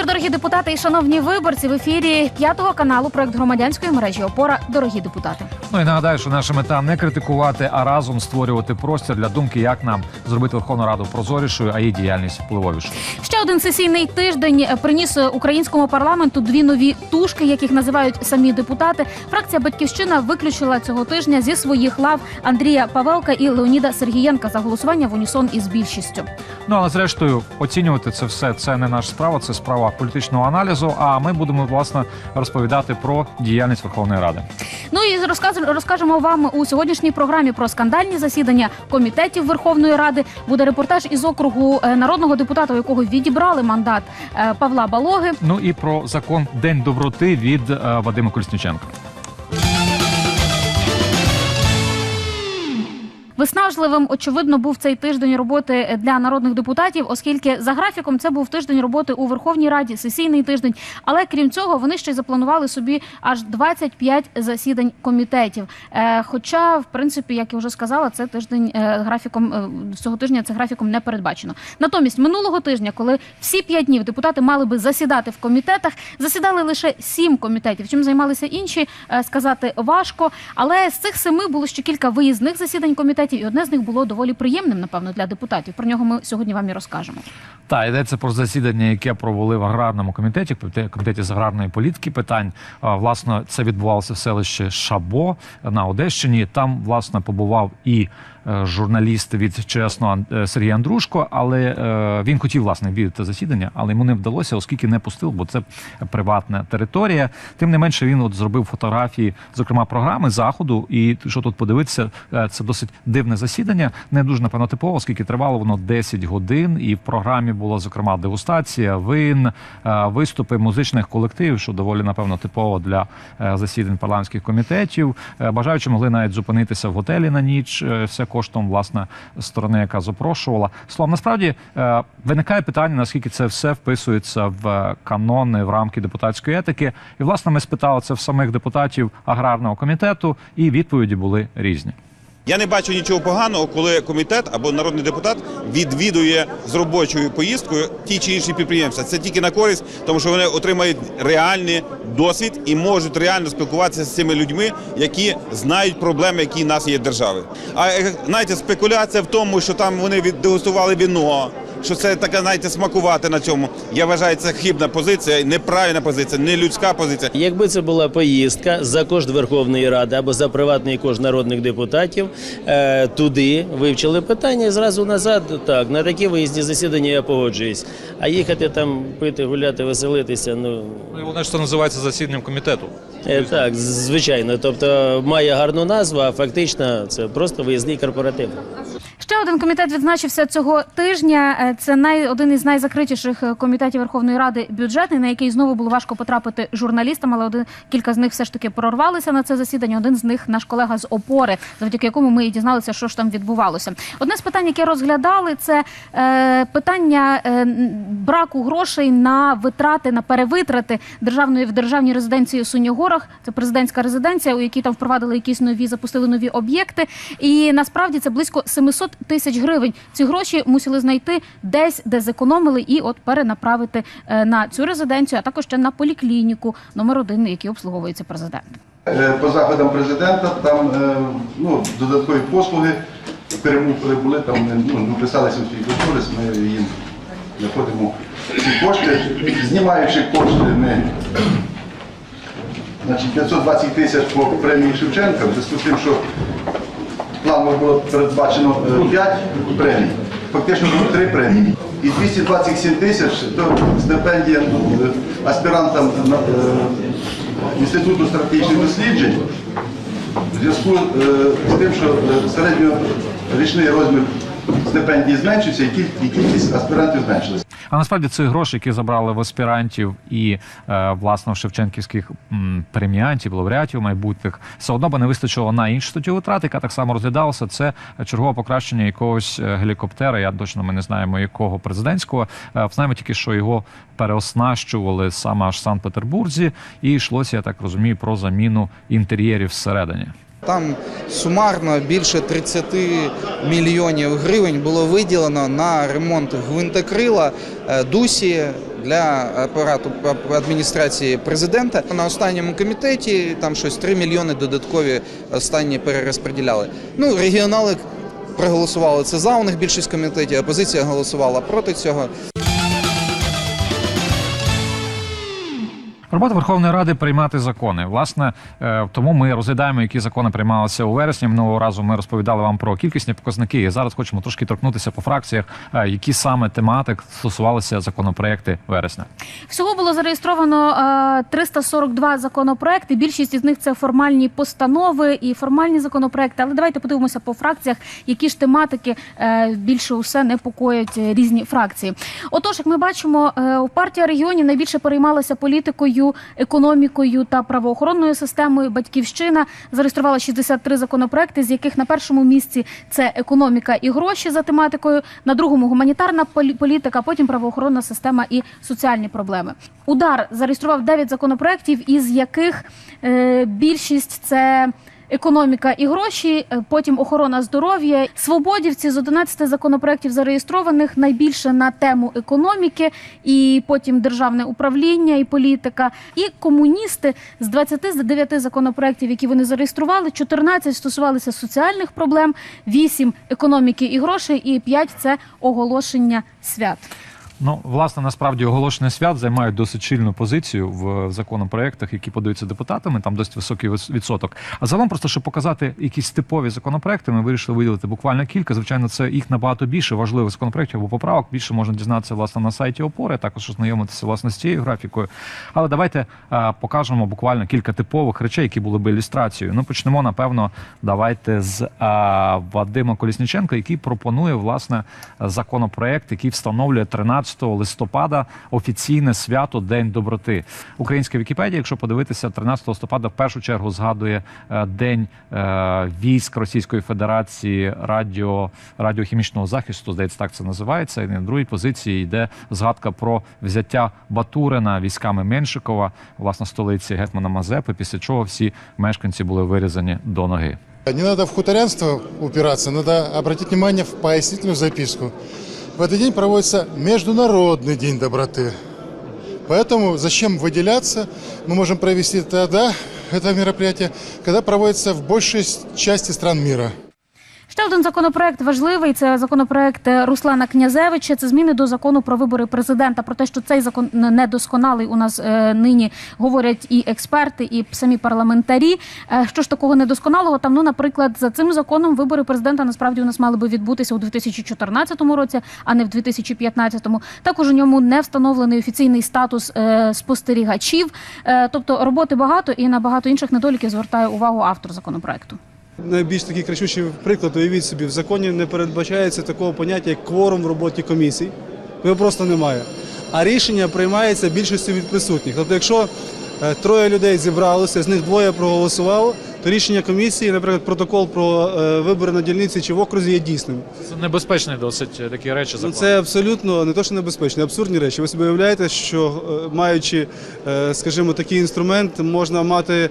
вечір, дорогі депутати і шановні виборці. В ефірі п'ятого каналу проект громадянської мережі Опора. Дорогі депутати. Ну і нагадаю, що наша мета не критикувати, а разом створювати простір для думки, як нам зробити Верховну Раду прозорішою, а її діяльність впливовішою. Ще один сесійний тиждень приніс українському парламенту дві нові тушки, яких називають самі депутати. Фракція Батьківщина виключила цього тижня зі своїх лав Андрія Павелка і Леоніда Сергієнка за голосування в унісон із більшістю. Ну але зрештою оцінювати це все це не наша справа, це справа політичного аналізу. А ми будемо власне розповідати про діяльність Верховної Ради. Ну і розказ- розкажемо вам у сьогоднішній програмі про скандальні засідання комітетів Верховної Ради. Буде репортаж із округу е, народного депутата, у якого відібрали мандат е, Павла Балоги. Ну і про закон День доброти від е, Вадима Колісніченка. Виснажливим, очевидно, був цей тиждень роботи для народних депутатів, оскільки за графіком це був тиждень роботи у Верховній Раді, сесійний тиждень. Але крім цього, вони ще й запланували собі аж 25 засідань комітетів. Е, хоча, в принципі, як я вже сказала, це тиждень е, графіком е, цього тижня це графіком не передбачено. Натомість минулого тижня, коли всі п'ять днів депутати мали би засідати в комітетах, засідали лише сім комітетів. Чим займалися інші, сказати важко. Але з цих семи було ще кілька виїзних засідань комітетів, і одне з них було доволі приємним, напевно, для депутатів. Про нього ми сьогодні вам і розкажемо. Та йдеться про засідання, яке провели в аграрному комітеті, комітеті- з аграрної політики питань. Власне, це відбувалося в селищі Шабо на Одещині. Там власне побував і журналіст від чесно е, Сергій Андрушко, але е, він хотів власне відвідати засідання, але йому не вдалося, оскільки не пустив, бо це приватна територія. Тим не менше, він от зробив фотографії, зокрема програми заходу. І що тут подивитися, е, це досить дивне засідання. Не дуже напевно типово, оскільки тривало воно 10 годин, і в програмі була зокрема дегустація, вин, е, виступи музичних колективів, що доволі напевно типово для е, засідань парламентських комітетів. Е, Бажаючи могли навіть зупинитися в готелі на ніч. е, Все коштом власне сторони, яка запрошувала. Словом, насправді е, виникає питання, наскільки це все вписується в е, канони в рамки депутатської етики. І власне ми спитали це в самих депутатів аграрного комітету, і відповіді були різні. Я не бачу нічого поганого, коли комітет або народний депутат відвідує з робочою поїздкою ті чи інші підприємства. Це тільки на користь, тому що вони отримають реальний досвід і можуть реально спілкуватися з цими людьми, які знають проблеми, які в нас є в державі. А е, знаєте, спекуляція в тому, що там вони віддегустували віно. Що це таке, знаєте, смакувати на цьому. Я вважаю, це хибна позиція, неправильна позиція, не людська позиція. Якби це була поїздка за кошт Верховної Ради або за приватний кошт народних депутатів, е, туди вивчили питання і зразу назад. Так, на такі виїзні засідання я погоджуюсь. А їхати там пити, гуляти, веселитися, ну Вони ж це називається засіданням комітету. е, так, звичайно. Тобто має гарну назву, а фактично це просто виїзний корпоратив. Ще один комітет відзначився цього тижня. Е, Це най один із найзакритіших е, комітетів Верховної Ради бюджетний, на який знову було важко потрапити журналістам, але один кілька з них все ж таки прорвалися на це засідання. Один з них наш колега з опори, завдяки якому ми і дізналися, що ж там відбувалося. Одне з питань, яке розглядали, це е, питання е, браку грошей на витрати на перевитрати державної в державній резиденції у Суньогорах. Це президентська резиденція, у якій там впровадили якісь нові, запустили нові об'єкти. І насправді це близько 700 тисяч гривень. Ці гроші мусили знайти десь, де зекономили, і от перенаправити е, на цю резиденцію, а також ще на поліклініку номер один, який обслуговується президент. Е, По заходам президента там е, ну, додаткові послуги перему- прибули, там ну, написалися у свій кошторис, ми їм знаходимо ці кошти. Знімаючи кошти, ми значить, 520 тисяч по премії Шевченка, в зв'язку з тим, що планово було передбачено 5 премій, фактично 3 премії. І 227 тисяч то стипендія е, аспірантам е, Інституту стратегічних досліджень в зв'язку е, з тим, що е, середньорічний розмір стипендії зменшився і кількість аспірантів зменшилася. А насправді цих грошей, які забрали в аспірантів і е, власне шевченківських м, преміантів, лауреатів майбутніх, все одно би не вистачило на іншу статтю витрат, яка так само розглядалася. Це чергове покращення якогось е, гелікоптера. Я точно ми не знаємо якого президентського. Е, знаємо тільки, що його переоснащували саме аж в Санкт-Петербурзі, і йшлося, я так розумію, про заміну інтер'єрів всередині. Там сумарно більше 30 мільйонів гривень було виділено на ремонт гвинтокрила, е, дусі, для апарату адміністрації президента. На останньому комітеті там щось 3 мільйони додаткові останні перерозподіляли. Ну, регіонали проголосували це за, у них більшість комітетів, опозиція голосувала проти цього. Робота Верховної Ради приймати закони. Власне, е, тому ми розглядаємо, які закони приймалися у вересні. Минулого разу ми розповідали вам про кількісні показники. І зараз хочемо трошки торкнутися по фракціях, е, які саме тематик стосувалися законопроекти вересня. Всього було зареєстровано е, 342 законопроекти. Більшість із них це формальні постанови і формальні законопроекти. Але давайте подивимося по фракціях, які ж тематики е, більше усе непокоять е, різні фракції. Отож, як ми бачимо, е, партія регіонів найбільше переймалася політикою, економікою та правоохоронною системою. Батьківщина зареєструвала 63 законопроекти, з яких на першому місці це економіка і гроші за тематикою, на другому гуманітарна полі- політика, потім правоохоронна система і соціальні проблеми. Удар зареєстрував 9 законопроектів, із яких е, більшість це. Економіка і гроші, е, потім охорона здоров'я. Свободівці з 11 законопроєктів зареєстрованих найбільше на тему економіки, і потім державне управління і політика. І комуністи з 29 законопроєктів, які вони зареєстрували, 14 стосувалися соціальних проблем, 8 економіки і грошей, і 5 – це оголошення свят. Ну, власне, насправді оголошення свят займають досить чільну позицію в законопроектах, які подаються депутатами. Там досить високий відсоток. А загалом, просто щоб показати якісь типові законопроекти, ми вирішили виділити буквально кілька. Звичайно, це їх набагато більше важливих законопроектів або поправок. Більше можна дізнатися власне на сайті опори, також ознайомитися власне з цією графікою. Але давайте е, покажемо буквально кілька типових речей, які були б ілюстрацією. Ну, почнемо, напевно, давайте з е, Вадима Колісніченка, який пропонує власне законопроект, який встановлює 13 листопада офіційне свято День доброти. Українська Вікіпедія, якщо подивитися, 13 листопада в першу чергу згадує е, День е, військ Російської Федерації радіо, радіохімічного захисту. Здається, так це називається. І на другій позиції йде згадка про взяття Батурина військами Меншикова, власне, столиці гетьмана Мазепи. Після чого всі мешканці були вирізані до ноги. Не надо в хуторянство упираться, надо обратить внимание в пояснительную записку. В этот день проводится Международный день доброты. Поэтому зачем выделяться? Мы можем провести тогда это мероприятие, когда проводится в большей с- части стран мира. Ще один законопроект важливий. Це законопроект е, Руслана Князевича. Це зміни до закону про вибори президента. Про те, що цей закон недосконалий у нас е, нині говорять і експерти, і самі парламентарі. Е, що ж такого недосконалого? Там, ну, наприклад, за цим законом вибори президента насправді у нас мали би відбутися у 2014 році, а не в 2015. Також у ньому не встановлений офіційний статус е, спостерігачів. Е, тобто роботи багато і на багато інших недоліків звертає увагу автор законопроекту. Найбільш такий кричущий приклад, уявіть собі, в законі не передбачається такого поняття, як кворум в роботі комісій. Його просто немає. А рішення приймається більшістю від присутніх. Тобто, якщо е, троє людей зібралося, з них двоє проголосувало, то рішення комісії, наприклад, протокол про е, вибори на дільниці чи в окрузі є дійсним. Це небезпечні досить такі речі. Ну, це абсолютно не то, що небезпечно, абсурдні речі. Ви собі уявляєте, що е, маючи, е, скажімо, такий інструмент, можна мати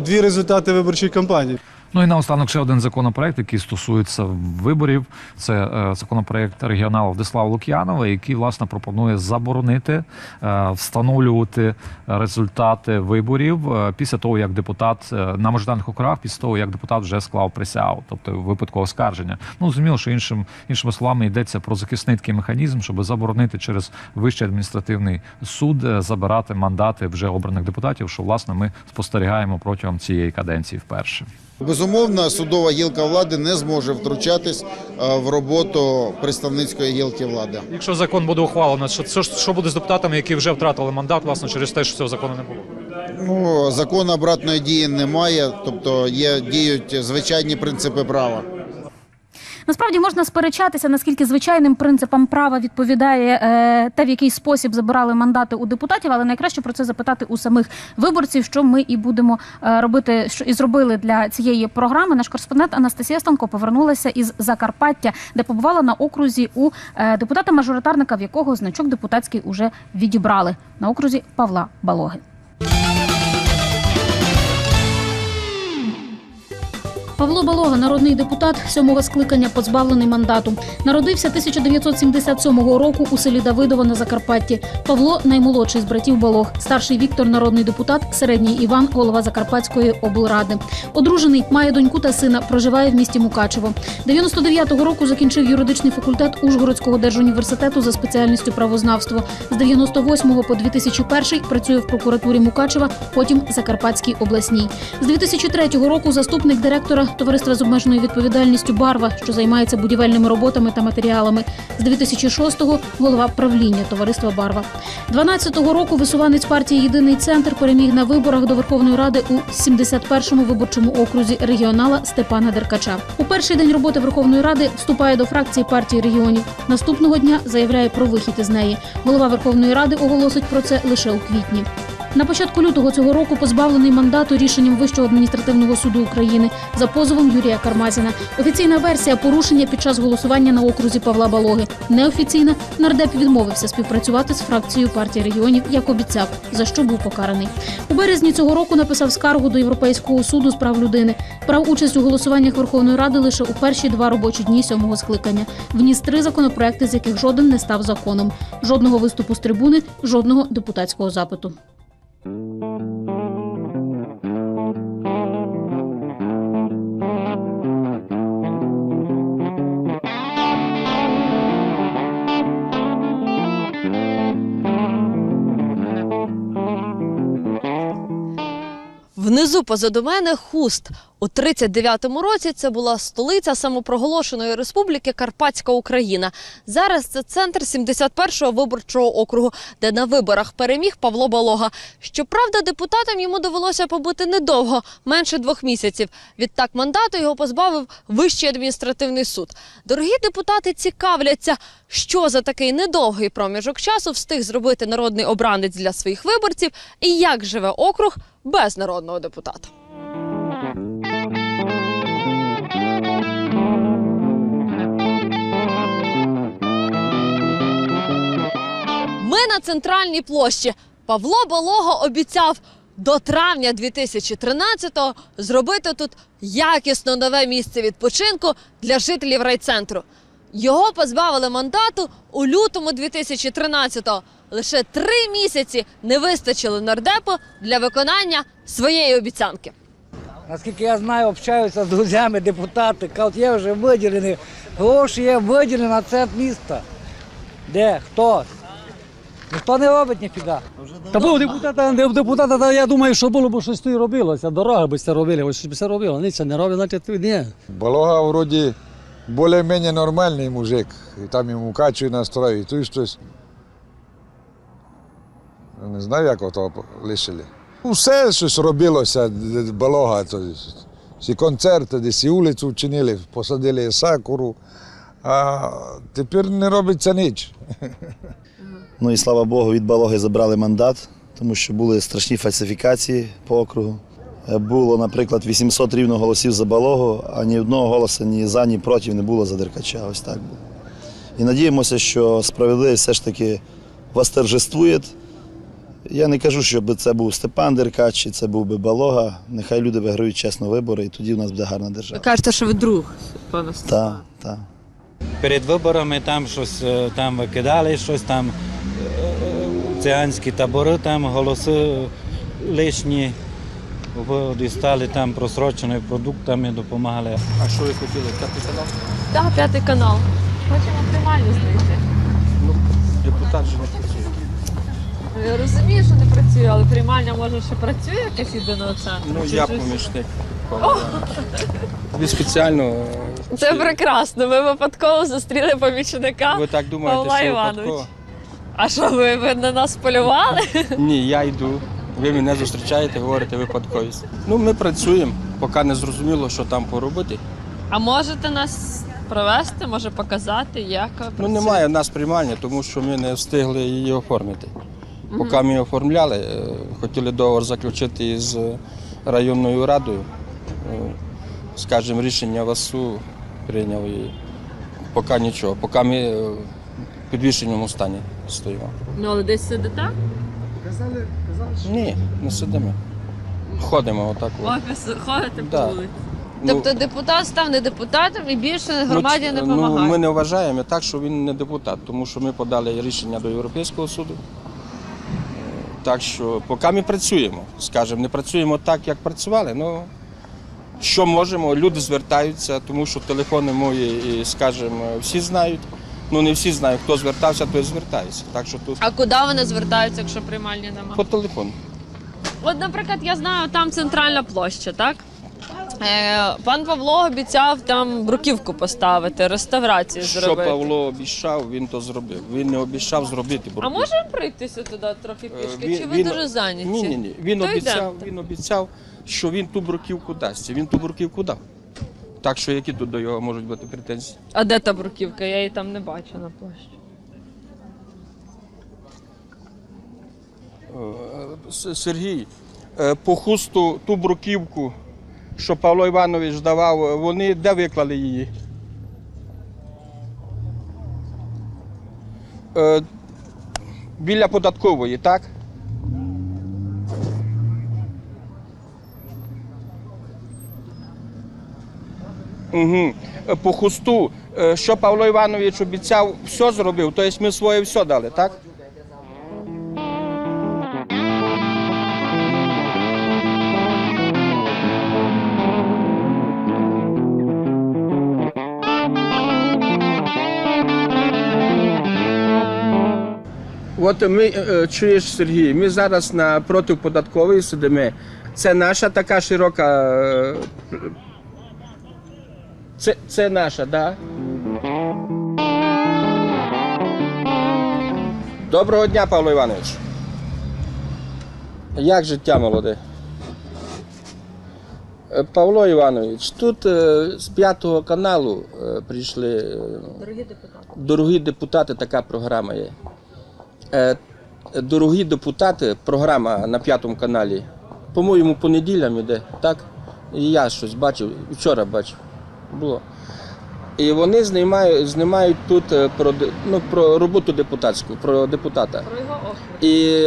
дві результати виборчої кампанії. Ну і наостанок ще один законопроект, який стосується виборів. Це е, законопроект регіонала Владислава Лук'янова, який власне пропонує заборонити е, встановлювати результати виборів е, після того, як депутат на мажоритарних округах, після того як депутат вже склав присягу, тобто випадку оскарження. Ну зрозуміло, що іншим іншими словами йдеться про захисний такий механізм, щоб заборонити через вищий адміністративний суд забирати мандати вже обраних депутатів, що власне ми спостерігаємо протягом цієї каденції вперше. Безумовно, судова гілка влади не зможе втручатись е, в роботу представницької гілки влади. Якщо закон буде ухвалено, що, що, що буде з депутатами, які вже втратили мандат, власне, через те, що цього закону не було? Ну, закону обратної дії немає, тобто є діють звичайні принципи права. Насправді можна сперечатися, наскільки звичайним принципам права відповідає е, те, в який спосіб забирали мандати у депутатів, але найкраще про це запитати у самих виборців, що ми і будемо е, робити, що і зробили для цієї програми. Наш кореспондент Анастасія Станко повернулася із Закарпаття, де побувала на окрузі у е, депутата-мажоритарника, в якого значок депутатський уже відібрали на окрузі Павла Балоги. Павло Балога, народний депутат сьомого скликання, позбавлений мандату. Народився 1977 року у селі Давидово на Закарпатті. Павло наймолодший з братів Балог, старший Віктор, народний депутат, середній Іван, голова Закарпатської облради. Одружений, має доньку та сина, проживає в місті Мукачево. 99-го року закінчив юридичний факультет Ужгородського держуніверситету за спеціальністю правознавство. З 98 по 2001 працює в прокуратурі Мукачева, потім Закарпатській обласній. З 2003 року заступник директора товариства з обмеженою відповідальністю Барва, що займається будівельними роботами та матеріалами. З 2006-го голова правління товариства Барва. 12-го року висуванець партії Єдиний центр переміг на виборах до Верховної Ради у 71-му виборчому окрузі регіонала Степана Деркача. У перший день роботи Верховної Ради вступає до фракції партії регіонів. Наступного дня заявляє про вихід із неї. Голова Верховної Ради оголосить про це лише у квітні. На початку лютого цього року позбавлений мандату рішенням Вищого адміністративного суду України за позовом Юрія Кармазіна. Офіційна версія порушення під час голосування на окрузі Павла Балоги. Неофіційна нардеп відмовився співпрацювати з фракцією партії регіонів, як обіцяв, за що був покараний. У березні цього року написав скаргу до Європейського суду з прав людини. Брав участь у голосуваннях Верховної Ради лише у перші два робочі дні сьомого скликання. Вніс три законопроекти, з яких жоден не став законом. Жодного виступу з трибуни, жодного депутатського запиту. Внизу позаду мене хуст. У 39-му році це була столиця самопроголошеної республіки Карпатська Україна. Зараз це центр 71-го виборчого округу, де на виборах переміг Павло Балога. Щоправда, депутатам йому довелося побути недовго, менше двох місяців. Відтак мандату його позбавив Вищий адміністративний суд. Дорогі депутати цікавляться, що за такий недовгий проміжок часу встиг зробити народний обранець для своїх виборців і як живе округ без народного депутата. Ми на центральній площі. Павло Балого обіцяв до травня 2013-го зробити тут якісно нове місце відпочинку для жителів райцентру. Його позбавили мандату у лютому 2013-го. Лише три місяці не вистачило нардепу для виконання своєї обіцянки. Наскільки я знаю, общаюся з друзями, депутати, кажуть, є вже виділені, гроші є виділені на центр міста. Де? Хто? Ніхто не робить ніфіга. Та був депутата, депутата, та я думаю, що було б щось тут і робилося. Дороги би це робили, ось щось би це робило. Ні, це не роблять, значить ні. Балога вроді більш-менш нормальний мужик. І там йому качує настрой, і тут щось. Не знаю, як ото лишили. Все щось робилося, балога. То, всі концерти, десь і вулицю вчинили, посадили сакуру, а тепер не робиться ніч. Ну і слава Богу, від Балоги забрали мандат, тому що були страшні фальсифікації по округу. Е, Було, наприклад, 800 рівно голосів за Балогу, а ні одного голосу ні за, ні проти не було за Деркача. Ось так було. І надіємося, що справедливість все ж таки восторжествує. Я не кажу, щоб це був Степан Деркач, чи це був би Балога. Нехай люди виграють чесно вибори, і тоді в нас буде гарна держава. кажете, що ви друг пана Так, так. Перед виборами там щось е, там викидали, щось там е, табори, там голоси лишні. Дістали там просроченими продуктами, допомагали. А що ви хотіли? П'ятий канал? Так, п'ятий канал. Хочемо приймальню знайти. Депутат же не працює. Я розумію, що не працює, але приймальня може ще працює якась єдиного центру. Ну, Чи я помічник. Ви спеціально. Це прекрасно. Ми випадково зустріли помічника. Ви так думаєте, Павла що Іванович. випадково? А що ви, ви на нас полювали? Ні, я йду. Ви мене зустрічаєте, говорите випадковість. Ну, ми працюємо, поки не зрозуміло, що там поробити. А можете нас провести, може показати, як ви Ну, працюєте? немає в нас приймальні, тому що ми не встигли її оформити. Поки ми оформляли, е, хотіли договор заключити із е, районною радою. Е, Скажімо, рішення ВАСУ прийняв і поки нічого, поки ми е, підвішеному стані стоїмо. Ну, але десь сидите? Ні, не сидимо. Ходимо отак. В от. офіс ходите Да. по вулиці? Тобто депутат став не депутатом і більше громаді ну, не ц- допомагає. Ну, ми не вважаємо так, що він не депутат, тому що ми подали рішення до Європейського суду. Так що поки ми працюємо, скажімо, не працюємо так, як працювали. Ну, що можемо, люди звертаються, тому що телефони мої, і, скажімо, всі знають. Ну не всі знають, хто звертався, той звертається. Так що тут А куди вони звертаються, якщо приймальні немає? по телефону. От, наприклад, я знаю, там центральна площа, так? Е, пан Павло обіцяв там бруківку поставити, реставрацію Що зробити. Павло обіцяв, він то зробив. Він не обіцяв зробити А боротьбу. можемо пройтися туди трохи пішки? Він- Чи ви він- дуже зайняті? Ні, ні, ні. Він То обіцяв, йдемте. він обіцяв, що він ту бруківку дасть. Він ту бруківку дав. Так що які тут до його можуть бути претензії? А де та бруківка? Я її там не бачу на площі. Е, Сергій, е, по хусту ту бруківку, що Павло Іванович давав, вони де виклали її? Е, Біля податкової, так? Угу. По хусту, е, що Павло Іванович обіцяв, все зробив, тобто ми своє все дали, так? От ми е, чуєш, Сергій, ми зараз на протиподатковій сидимо. Це наша така широка. Це, це наша, так? Да? Доброго дня, Павло Іванович. Як життя молоде? Е, Павло Іванович, тут е, з п'ятого каналу е, прийшли Дорогі депутати. Дорогі депутати, така програма є. Дорогі депутати, програма на п'ятому каналі. По-моєму, по неділям іде, так? І я щось бачив, вчора бачив. Було. І вони знімають, знімають тут е, про, ну, про роботу депутатську, про депутата. Про його округ. І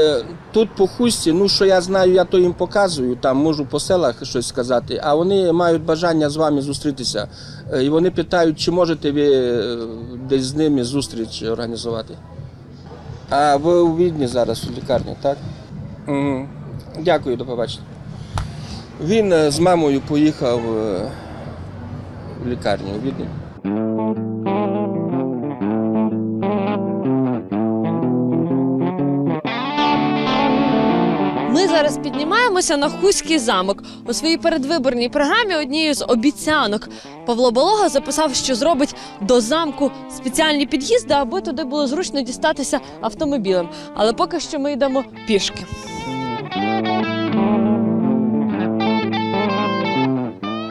тут по хусті, ну що я знаю, я то їм показую, там можу по селах щось сказати, а вони мають бажання з вами зустрітися. Е, І вони питають, чи можете ви е, десь з ними зустріч організувати. А ви у Відні зараз у лікарні, так? Угу. Дякую, до побачення. Він з мамою поїхав в лікарню у Відні. Ми зараз піднімаємося на Хуський замок. У своїй передвиборній програмі однією з обіцянок Павло Балога записав, що зробить до замку спеціальні під'їзди, аби туди було зручно дістатися автомобілем. Але поки що ми йдемо пішки.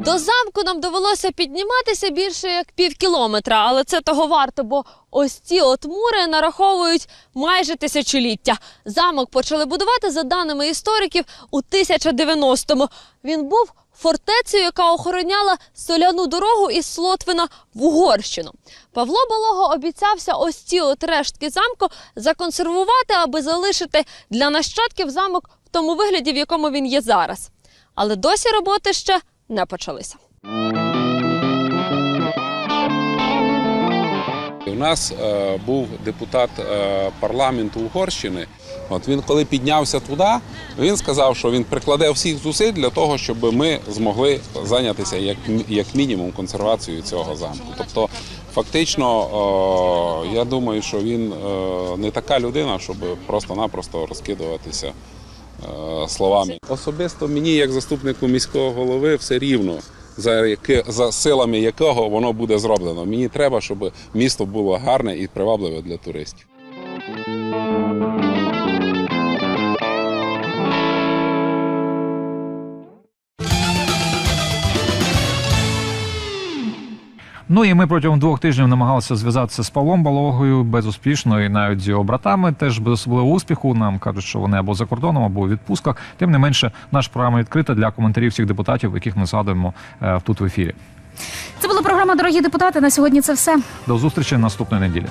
До замку нам довелося підніматися більше як пів кілометра, але це того варто, бо ось ці от мури нараховують майже тисячоліття. Замок почали будувати за даними істориків у 1090-му. Він був фортецею, яка охороняла соляну дорогу із Слотвина в Угорщину. Павло Балого обіцявся ось ці от рештки замку законсервувати, аби залишити для нащадків замок в тому вигляді, в якому він є зараз. Але досі роботи ще не почалися. У нас е, був депутат е, парламенту Угорщини. От він, коли піднявся туди, він сказав, що він прикладе всіх зусиль для того, щоб ми змогли зайнятися як, як мінімум консервацією цього замку. Тобто, фактично, е, я думаю, що він е, не така людина, щоб просто-напросто розкидуватися словами. Особисто мені, як заступнику міського голови, все рівно. За, яки, за силами якого воно буде зроблено. Мені треба, щоб місто було гарне і привабливе для туристів. Ну і ми протягом двох тижнів намагалися зв'язатися з Павлом Балогою безуспішно, і навіть з його братами теж без особливого успіху. Нам кажуть, що вони або за кордоном, або у відпусках. Тим не менше, наша програма відкрита для коментарів всіх депутатів, яких ми згадуємо е, тут в ефірі. Це була програма Дорогі депутати. На сьогодні це все. До зустрічі наступної неділі.